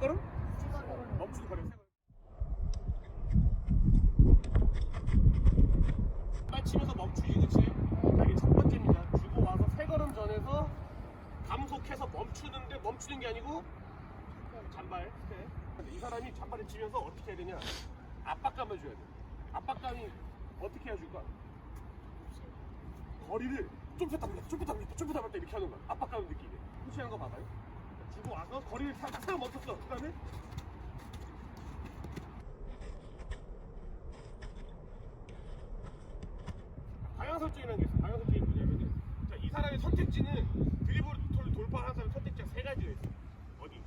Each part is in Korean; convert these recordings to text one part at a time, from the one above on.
걸음? 멈추는 걸음. 빠치면서 멈추기 그치? 자, 이게 첫 번째입니다. 주고 와서 세 걸음 전에서 감속해서 멈추는데 멈추는 게 아니고 잔발 이 사람이 잔발을 치면서 어떻게 해야 되냐? 압박감을 줘야 돼. 압박감이 어떻게 해줄까? 거리를 밀렸다 좀 폈다 밀렸다 이렇게 하는 거야 압박감을 느끼게 푸시하는 거 봐봐요 주고 와서 거리를 살짝 멈췄어 그 다음에 방향 설정이라는 게 있어 방향 설정이 뭐냐면은 자, 이 사람의 선택지는 드리블을 돌파하는 사람의 선택지가 세 가지가 있어 어디?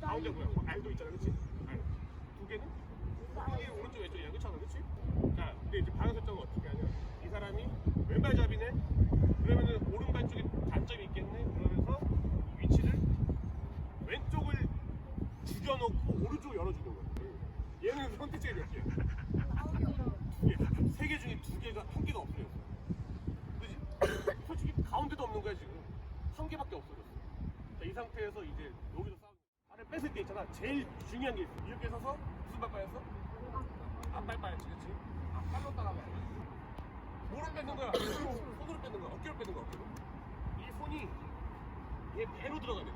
가운데 뭐야? 뭐 알도 있잖아, 그렇지? 알. 두 개는? 이게 오른쪽 왼쪽이야, 그렇잖아, 그렇지? 자, 근데 이제 방향 설정은 어떻게 하냐? 이 사람이 왼발잡이네. 그러면은 오른발 쪽에 단점이 있겠네. 그러면서 위치를 왼쪽을 죽여놓고 오른쪽을 열어주는 거야. 얘는 선택지가 몇 개야? 두 개. 세 개 중에 두 개가 한 개가 없어요. 그지? 솔직히 가운데도 없는 거야 지금. 한 개밖에 없어졌어. 자, 이 상태에서 이제 여기서 싸우. 발을 뺐을 때 있잖아. 제일 중요한 게 있어. 이렇게 서서 무슨 발 빠였어? 앞발 빠였지, 그렇지? 앞발로 따라가. 뭐로 뺏는 거야? 손으로, 뺏는 거야. 어깨로 뺏는 거야. 어깨로. 이 손이 얘 배로 들어가야 돼.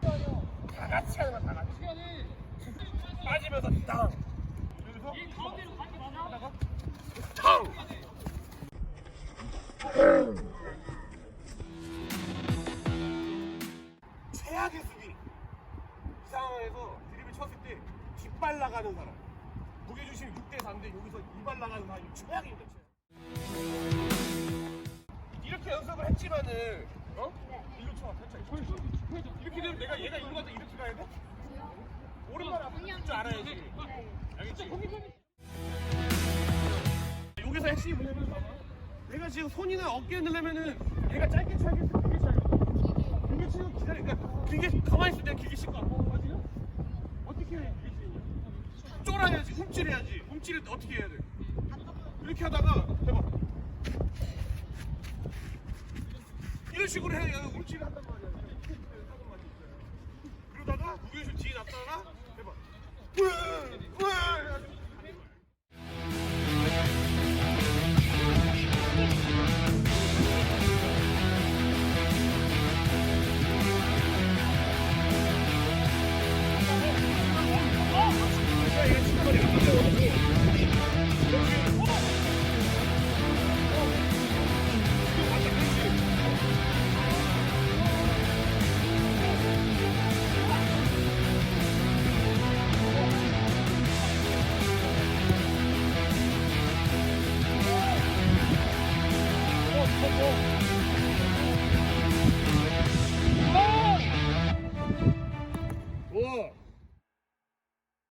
배. 다 같이 하는 다 같이. 빠지면서 땅. 여기서 가운데로 하다가 탕. 최악의 수비. 이 상황에서 드립을 쳤을 때 뒷발 나가는 사람. 무게 중심이 6대 4인데 여기서 2발 나가는 사람이 최악입니다. 최악. 이렇게 연습을 했지만은 어? 일로 쳐. 살짝. 이렇게 되면 내가 얘가 일로 가서 이렇게 가야 돼? 앞에 줄 알아야지. 알겠지? 여기서 핵심이 뭐냐면 봐봐. 내가 지금 손이나 어깨에 넣으려면은 얘가 짧게 쳐야 겠어. 길게 쳐야 겠어. 길게 치고 기다려. 그러니까 길게 가만히 있을 때 길게 칠거 같고 맞지요? 어떻게 해야 길게 치냐? 쫄아야지. 훔칠해야지. 훔칠을 때 어떻게 해야 돼? 이렇게 하다가 해봐. 이런 식으로 해야 얘가 훔칠을 한단 말이야. 그러다가 무게를 뒤에 놨다가